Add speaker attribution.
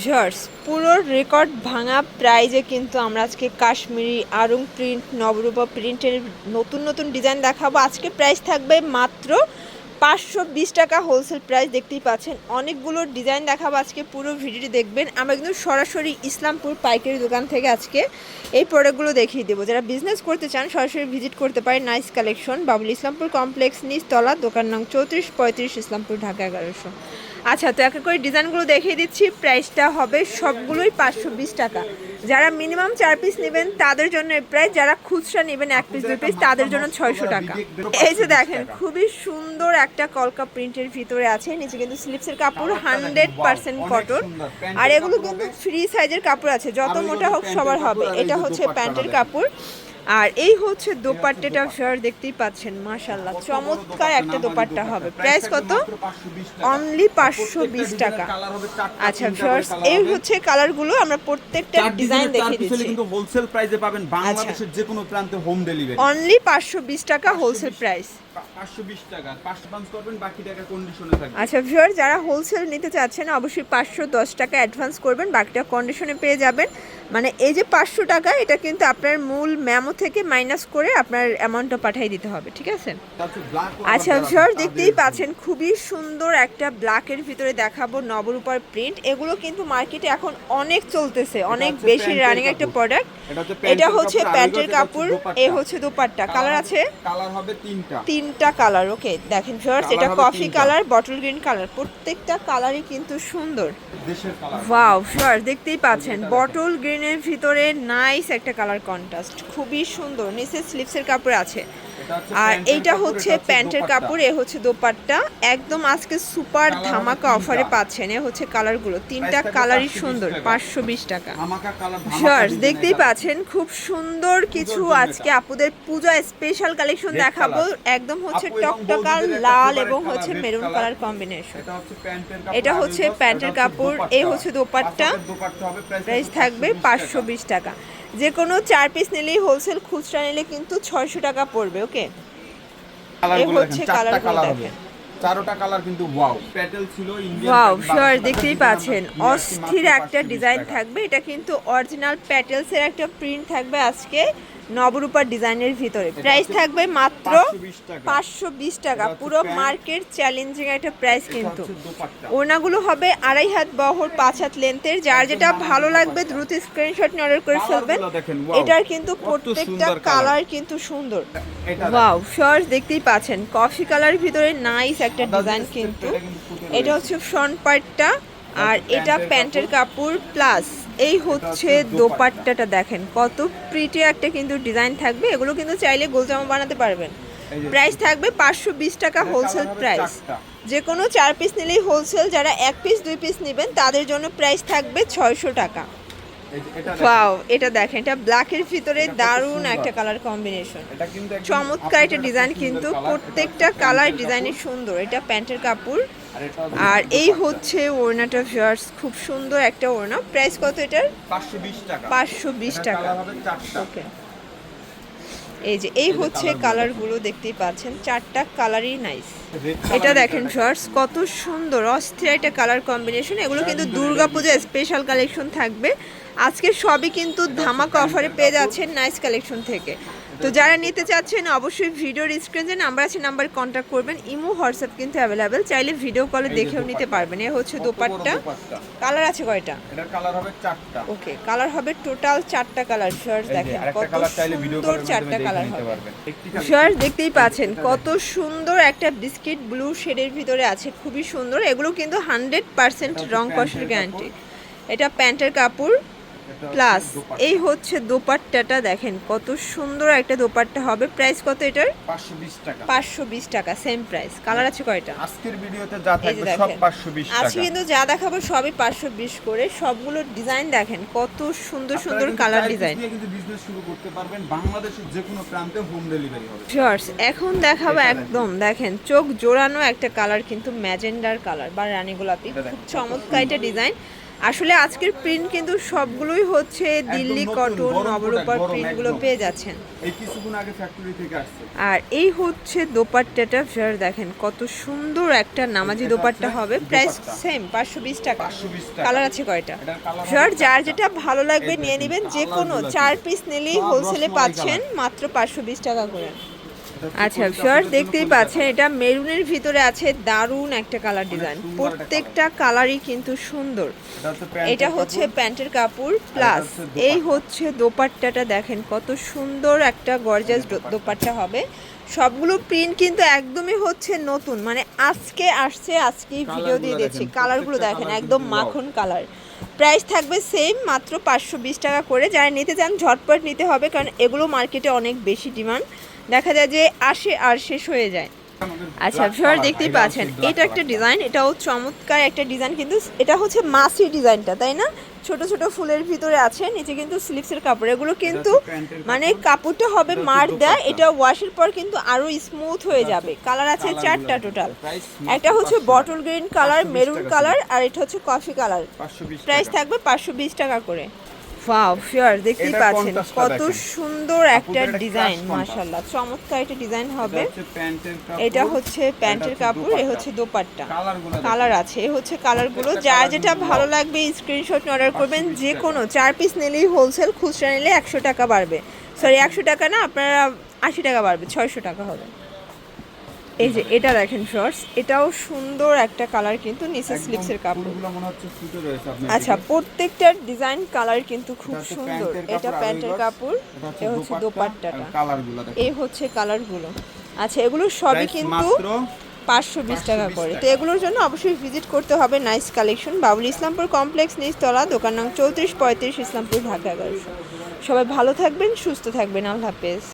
Speaker 1: Viewers পুরো record ভাঙা প্রাইজে কিন্তু আমরা আজকে কাশ্মীরি আরং প্রিন্ট নবরূপা প্রিন্টের নতুন নতুন ডিজাইন দেখাবো। আজকে প্রাইস থাকবে মাত্র পাঁচশো বিশ টাকা হোলসেল প্রাইস দেখতেই পাচ্ছেন। অনেকগুলো ডিজাইন দেখাবো আজকে, পুরো ভিডিওটি দেখবেন। আমরা কিন্তু সরাসরি ইসলামপুর পাইকারি দোকান থেকে আজকে এই প্রোডাক্টগুলো দেখিয়ে দেবো। যারা বিজনেস করতে চান, সরাসরি ভিজিট করতে পারেন। Nice collection Babul Islampur complex নিচতলা, দোকান নং চৌত্রিশ, পঁয়ত্রিশ, ইসলামপুর, ঢাকা, এগারোশো। আচ্ছা তো এক করে ডিজাইনগুলো দেখিয়ে দিচ্ছি। প্রাইসটা হবে সবগুলোই পাঁচশো বিশ টাকা। যারা মিনিমাম চার পিস নেবেন, তাদের জন্য প্রাইস। যারা খুচরা নেবেন, এক পিস, দুই পিস, তাদের জন্য ছয়শো টাকা। এই যে দেখেন, খুবই সুন্দর একটা কলকা প্রিন্টের ভিতরে আছে। নিচে কিন্তু স্লিপসের কাপড়, হান্ড্রেড পার্সেন্ট কটন। আর এগুলো কিন্তু ফ্রি সাইজের কাপড় আছে। যত মোটা হোক, সবার হবে। এটা হচ্ছে প্যান্টের কাপড়। আর এই হচ্ছে দোপাট্টাটা ফেয়ার দেখতেই পাচ্ছেন মাশাল্লাহ চমৎকার একটা দোপাট্টা হবে। প্রাইস কত? অনলি পাঁচশো বিশ টাকা। আচ্ছা ভিউয়ার্স এই হচ্ছে কালারগুলো। আমরা প্রত্যেকটা ডিজাইন দেখিয়ে দিচ্ছি।
Speaker 2: কিন্তু হোলসেল প্রাইসে পাবেন বাংলাদেশের যে কোনো প্রান্তে হোম ডেলিভারি
Speaker 1: অনলি পাঁচশো বিশ টাকা হোলসেল প্রাইস আচ্ছা ভিউয়ার যারা হোলসেল নিতে চাচ্ছেন অবশ্যই পাঁচশো দশ টাকা অ্যাডভান্স করবেন। বাকিটা কন্ডিশনে পেয়ে যাবেন। মানে এই যে পাঁচশো টাকা এটা কিন্তু আপনার মূল ম্যামো থেকে মাইনাস করে আপনার অ্যামাউন্টটা পাঠিয়ে দিতে হবে ঠিক আছে? আচ্ছা
Speaker 2: স্যার
Speaker 1: দেখতেই পাচ্ছেন খুবই সুন্দর একটা ব্ল্যাকের ভিতরে দেখাবো নবরূপার প্রিন্ট এগুলো কিন্তু মার্কেটে এখন অনেক চলতেছে অনেক বেশি রানিং একটা প্রোডাক্ট
Speaker 2: এটা হচ্ছে প্যান্টের কাপড়।
Speaker 1: এ হচ্ছে দোপাট্টা। কালার আছে?
Speaker 2: কালার হবে তিনটা।
Speaker 1: তিনটা কালার ওকে। দেখেন ভিউয়ার্স এটা coffee colour bottle green colour. প্রত্যেকটা কালারই কিন্তু সুন্দর। ওয়াও ভিউয়ার্স দেখতেই পাচ্ছেন। বটল গ্রিনের ভিতরে নাইস একটা কালার কন্ট্রাস্ট খুবই সুন্দর। নিচে স্লিপসের কাপড় আছে। আর এইটা হচ্ছে প্যান্টের কাপড় এ হচ্ছে দোপাট্টা। একদম আজকে সুপার ধামাকা অফারে পাচ্ছেন এ হচ্ছে কালারগুলো তিনটা কালারই সুন্দর পাঁচশো বিশ টাকা।
Speaker 2: design
Speaker 1: দেখতেই পাচ্ছেন খুব সুন্দর কিছু আজকে আপুদের পূজা স্পেশাল কালেকশন দেখাবো। একদম হচ্ছে টকটকা লাল এবং হচ্ছে মেরুন কালার কম্বিনেশন
Speaker 2: এটা হচ্ছে প্যান্টের কাপড় এ
Speaker 1: হচ্ছে
Speaker 2: দোপাট্টা। প্রাইস
Speaker 1: থাকবে পাঁচশো বিশ টাকা। যে কোনো চার পিস নিলেই হোলসেল খুচরা নিলে কিন্তু ছয়শো টাকা পড়বে ওকে হচ্ছে
Speaker 2: কালার চারোটা কালার কিন্তু ওয়াও প্যাটেল ছিল
Speaker 1: ওয়াও শিওর দেখতেই পাচ্ছেন। অস্থির একটা ডিজাইন থাকবে এটা কিন্তু অরিজিনাল প্যাটেলস এর একটা প্রিন্ট থাকবে আজকে। নবরূপার ডিজাইনের ভিতরে। প্রাইস থাকবে মাত্র পাঁচশো বিশ টাকা। পুরো মার্কেট চ্যালেঞ্জিং একটা প্রাইস কিন্তু। ওড়নাগুলো হবে আড়াই হাত বহর পাঁচ হাত লেন্থের যার যেটা ভালো লাগবে দ্রুত স্ক্রিনশট নিয়ে অর্ডার করে ফেলবেন! এটার কিন্তু প্রত্যেকটা কালার কিন্তু সুন্দর। ওয়াও শর্টস দেখতেই পাচ্ছেন কফি কালার ভিতরে নাইস একটা ডিজাইন কিন্তু।
Speaker 2: এটা।
Speaker 1: হচ্ছে ফ্রন্ট পার্টটা আর এটা
Speaker 2: প্যান্টের
Speaker 1: কাপড়। প্লাস এই হচ্ছে দোপাট্টাটা দেখেন কত প্রিটি একটা কিন্তু ডিজাইন থাকবে এগুলো কিন্তু চাইলে গোলজামা বানাতে পারবেন। প্রাইস থাকবে পাঁচশো বিশ টাকা হোলসেল প্রাইস যে কোনো চার পিস নিলেই হোলসেল যারা এক পিস দুই পিস নেবেন তাদের জন্য প্রাইস থাকবে ছয়শো টাকা। ওয়াও এটা দেখেন এটা ব্ল্যাকের ভিতরে দারুণ একটা কালার কম্বিনেশন
Speaker 2: এটা কিন্তু
Speaker 1: চমৎকার একটা ডিজাইন কিন্তু প্রত্যেকটা কালার ডিজাইনের সুন্দর এটা প্যান্টের কাপড়।
Speaker 2: আর
Speaker 1: এই হচ্ছে ওড়নাটা ভিউয়ার্স খুব সুন্দর একটা ওড়না। প্রাইস কত এটার?
Speaker 2: 520 টাকা।
Speaker 1: পাঁচশো বিশ টাকা। ওকে এই যে এই হচ্ছে কালারগুলো দেখতেই পাচ্ছেন চারটা কালারই নাইস এটা দেখেন ভিউয়ার্স কত সুন্দর অস্থির একটা কালার কম্বিনেশন এগুলো কিন্তু দুর্গাপূজা স্পেশাল কালেকশন থাকবে। আজকে সবই কিন্তু ধামাকা অফারে পেয়ে যাচ্ছেন নাইস কালেকশন থেকে। তো যারা নিতে চাচ্ছেন অবশ্যই ভিডিওর স্ক্রিনে নাম্বার আছে নাম্বার কন্ট্যাক্ট করবেন। ইমো হোয়াটসঅ্যাপ কিন্তু অ্যাভেলেবেল চাইলে ভিডিও কলে দেখেও নিতে পারবেন। এ হচ্ছে দোপাট্টা। কালার আছে কয়টা?
Speaker 2: এটার কালার হবে চারটা।
Speaker 1: ওকে কালার হবে টোটাল চারটা কালার শার্ট দেখেন কত
Speaker 2: কালার চাইলে ভিডিও
Speaker 1: সুন্দর চারটা কালার
Speaker 2: নিতে
Speaker 1: হবে। শার্ট দেখতেই পাচ্ছেন কত সুন্দর একটা বিস্কিট ব্লু শেডের ভিতরে আছে খুবই সুন্দর। এগুলো কিন্তু হান্ড্রেড পার্সেন্ট
Speaker 2: এটা
Speaker 1: রং কষের গ্যারান্টি এটা প্যান্টের কাপড়।
Speaker 2: এটা
Speaker 1: প্লাস এই হচ্ছে দোপাট্টাটা দেখেন কত সুন্দর একটা দোপাট্টা হবে। প্রাইস কত এটার?
Speaker 2: 520 টাকা।
Speaker 1: পাঁচশো বিশ টাকা সেম প্রাইস কালার আছে কয়টা?
Speaker 2: আজকের ভিডিওতে যা থাকবে সব। 520 টাকা।
Speaker 1: আজকে কিন্তু যা দেখাবো সবই পাঁচশো বিশ করে। সবগুলো ডিজাইন দেখেন কত সুন্দর সুন্দর কালার ডিজাইন
Speaker 2: কিন্তু বিজনেস শুরু করতে পারবেন। বাংলাদেশের যে কোনো প্রান্তে হোম ডেলিভারি হবে।
Speaker 1: এখন দেখাবো একদম দেখেন। চোখ জোড়ানো একটা কালার কিন্তু ম্যাজেন্ডার কালার বা রানী গোলাপি। খুব চমৎকার একটা ডিজাইন আসলে আজকের প্রিন্ট কিন্তু সবগুলোই হচ্ছে দিল্লি কটন নবরূপার প্রিন্টগুলো পেয়ে যাচ্ছেন।
Speaker 2: এই আগে ফ্যাক্টরি থেকে আসছে।
Speaker 1: আর এই হচ্ছে দোপাট্টাটা ফেয়ার দেখেন কত সুন্দর একটা নামাজি দোপাট্টা হবে। প্রাইস। সেম পাঁচশো বিশ টাকা।
Speaker 2: 520 টাকা।
Speaker 1: কালার আছে কয়টা? ফেয়ার যার যেটা ভালো লাগবে নিয়ে নেবেন যে কোনো চার পিস নিলেই হোলসেলে পাচ্ছেন মাত্র পাঁচশো বিশ টাকা করে। আচ্ছা
Speaker 2: কলকাতা
Speaker 1: দেখতেই পাচ্ছেন এটা মেরুনের ভিতরে আছে দারুণ একটা কালার ডিজাইন প্রত্যেকটা কালারই কিন্তু সুন্দর।
Speaker 2: এটা হচ্ছে প্যান্টের কাপড়।
Speaker 1: প্লাস এই হচ্ছে দোপাট্টাটা দেখেন কত সুন্দর একটা গর্জাস দোপাট্টা হবে। সবগুলো প্রিন্ট কিন্তু একদমই হচ্ছে নতুন মানে আজকে আসছে আজকেই ভিডিও দিয়ে
Speaker 2: দিচ্ছি
Speaker 1: কালারগুলো দেখেন একদম মাখন কালার প্রাইস থাকবে সেম মাত্র পাঁচশো বিশ টাকা করে। যারা নিতে চান ঝটপট নিতে হবে কারণ এগুলো মার্কেটে অনেক বেশি ডিমান্ড দেখা যায় যে আসে আর শেষ হয়ে যায়। আচ্ছা ভিউয়ার দেখতেই পাচ্ছেন এটা একটা। ডিজাইন এটাও চমৎকার একটা ডিজাইন কিন্তু এটা হচ্ছে মাসি ডিজাইনটা তাই না? ছোট ছোট ফুলের ভিতরে আছে নিচে কিন্তু স্লিপসের কাপড় এগুলো কিন্তু মানে কাপড়টা হবে মার দেয়। এটা ওয়াশের পর কিন্তু আরও স্মুথ হয়ে যাবে। কালার আছে চারটা টোটাল একটা হচ্ছে
Speaker 2: 500
Speaker 1: bottle green colour maroon colour আর এটা হচ্ছে কফি কালার প্রাইস থাকবে পাঁচশো বিশ টাকা করে। ওয়াও শিওর দেখতেই পাচ্ছেন কত সুন্দর একটা ডিজাইন। মাশাল্লাহ চমৎকার একটা ডিজাইন হবে। এটা হচ্ছে প্যান্টের কাপড় এ হচ্ছে দোপাট্টা। কালার আছে এ হচ্ছে কালারগুলো যার যেটা ভালো। লাগবে স্ক্রিনশট অর্ডার করবেন যে কোনো চার পিস নিলেই হোলসেল খুচরা নিলে একশো টাকা বাড়বে। সরি একশো টাকা না আপনারা আশি টাকা বাড়বে ছয়শো টাকা হবে। এই যে এটা দেখেন শর্টস এটাও সুন্দর একটা কালার কিন্তু নিচে স্লিপসের কাপড়। আচ্ছা প্রত্যেকটার ডিজাইন কালার কিন্তু খুব সুন্দর। এটা প্যান্টের কাপড়
Speaker 2: এটা
Speaker 1: হচ্ছে
Speaker 2: দোপাট্টা
Speaker 1: দোপাট্টাটা। এই হচ্ছে কালারগুলো আচ্ছা এগুলো সবই কিন্তু পাঁচশো বিশ টাকা করে। তো এগুলোর জন্য অবশ্যই ভিজিট করতে হবে nice collection Babul Islampur complex নিচতলা দোকান নং চৌত্রিশ পঁয়ত্রিশ ইসলামপুর ঢাকা সবাই ভালো থাকবেন সুস্থ থাকবেন। আল্লাহ হাফেজ।